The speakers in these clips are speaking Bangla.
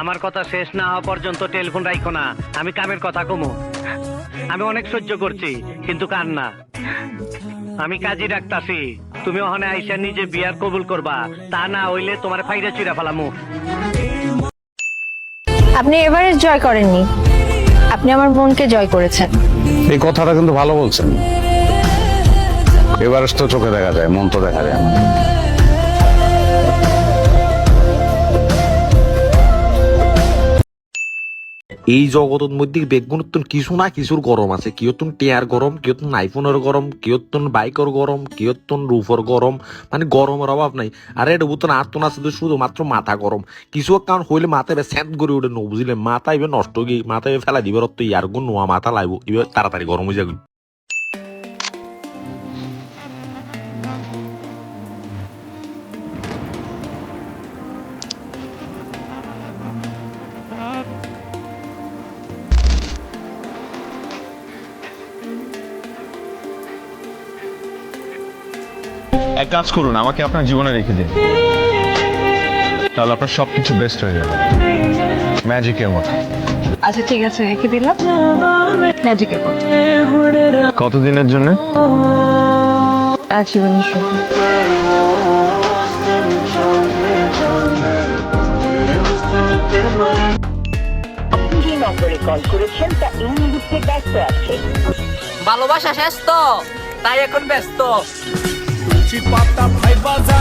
আমার কথা শেষ না হওয়া পর্যন্ত টেলিফোন রাখো না। আমি কামের কথা কমু। আমি অনেক সহ্য করছি কিন্তু কান না আমি কাজী ডাকতাছি। তুমি ওখানে আইসা নিজে বিয়ার কবুল করবা। তা না হইলে তোমার ফাইদা চিরা ফেলামু। আপনি এভারেস্ট জয় করেননি। আপনি আমার বোনকে জয় করেছেন। এই কথাটা কিন্তু ভালো বলছেন। এভারেস্ট তো চোখে দেখা যায় মন তো দেখা যায় না। এই জগতের মধ্যে বেগুনতন কিছু না কিছুর গরম আছে? কিয়তন টেয়ার গরম কিয়তন আইফোনের গরম কিয়তন বাইকের গরম কিয়তন রুফর গরম মানে গরমের অভাব নাই। আর এটা বুতন আত্মন আছে শুধু মাত্র মাথা গরম। কিছু কারণ হইলে মাথা এবার স্যাঁত করে উঠে নো বুঝলে মাথা এবার নষ্ট গিয়ে মাথা এবার ফেলা দিবে রত্ত ইয়ার গুণ নোয়া মাথা লাগবো এবার তাড়াতাড়ি গরম হয়ে যাবে এক কাজ করুন আমাকে আপনার জীবনে রেখে দিন। তাহলে আপনার সবকিছু বেস্ট হয়ে যাবে। ম্যাজিকের মতো। আচ্ছা ঠিক আছে রেখে দিলাম। ম্যাজিকের কতদিনের জন্য? আজীবনের শুভ যে নম্বরে কল করেছেন তা এই মুহূর্তে ব্যস্ত আছে ভালোবাসা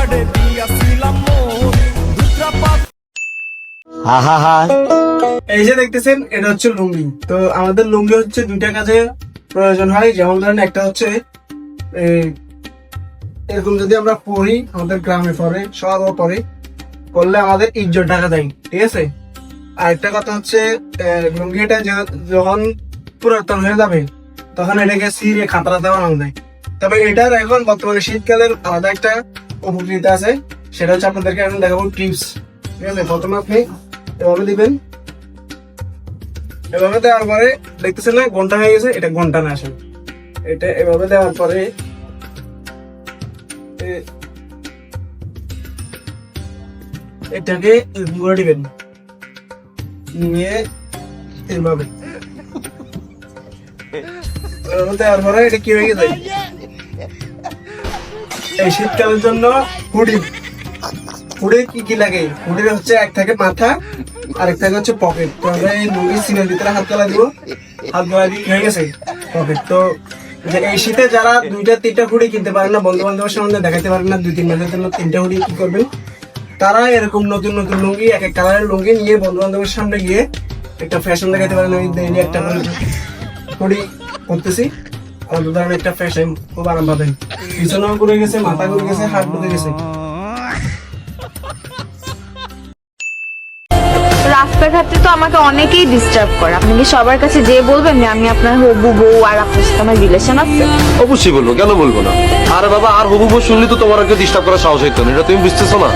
শেষ তো তাই এখন ব্যস্ত এই যে দেখতেছেন এটা হচ্ছে লুঙ্গি। তো আমাদের লুঙ্গি হচ্ছে দুইটা কাজে প্রয়োজন হয়। যেমন ধরেন একটা হচ্ছে এই, এরকম যদি আমরা পড়ি আমাদের গ্রামে পড়ে শহরও পড়ে করলে আমাদের ইজ্জত টাকা দেয়। ঠিক আছে? আর একটা কথা হচ্ছে আহ, লুঙ্গিটা যখন পুরাতন হয়ে যাবে তখন এটাকে সিরে খাতরা দেওয়া যায় তবে এটার এখন বর্তমানে শীতকালের আলাদা একটা উপকৃত আছে, সেটা হচ্ছে আপনাদেরকে এখন দেখাবো টিপস। ঠিক আছে, প্রথমে আপনি এভাবে দিবেন। এভাবে দেওয়ার পরে, দেখতেছেন না, ঘণ্টা হয়ে গেছে, এটা ঘণ্টা না আসলে। এটা এভাবে দেওয়ার পরে এটাকে ঘুরে দিবেন। নিয়ে এভাবে এভাবে। দেওয়ার পরে এটা কি হয়ে গেছে? এই শীতকালের জন্য হুডি। হুডি কি কি লাগে? হুডির হচ্ছে এক থাকে মাথা, আরেক থাকে হচ্ছে পকেট তো আমরা এই লুঙ্গি সিনের ভিতরে হাত গলা দিব। হাত গলা দিয়ে হয়ে গেছে? পকেট তো এই শীতে যারা দুইটা, তিনটা হুডি কিনতে পারেন না বন্ধু বান্ধবের সামনে দেখাতে পারেন না, দুই, তিন মাসের জন্য তিনটা হুডি কি করবেন? তারা এরকম নতুন নতুন লুঙ্গি, এক এক কালারের লুঙ্গি নিয়ে বন্ধু বান্ধবের সামনে গিয়ে একটা ফ্যাশন দেখাতে পারেন আমি ডেইলি একটা করে করতেছি। একটা ফ্যাশন খুব আরাম পাবেন পিছনেও ঘুরে গেছে মাথা ঘুরে গেছে হাত ঘুরে গেছে। রাস্তাঘাটে তো আমাকে অনেকেই ডিস্টার্ব করে। আপনি কি সবার কাছে যে বলবেন যে আমি আপনার হবু বউ আর আপনার সাথে আমার রিলেশন আছে? অবশ্যই বলব কেন বলব না? আরে বাবা আর হবু বউ শুনলে তো তোমার কেউ ডিস্টার্ব করার সাহস হইতো না এটা তুমি বুঝতেছো না?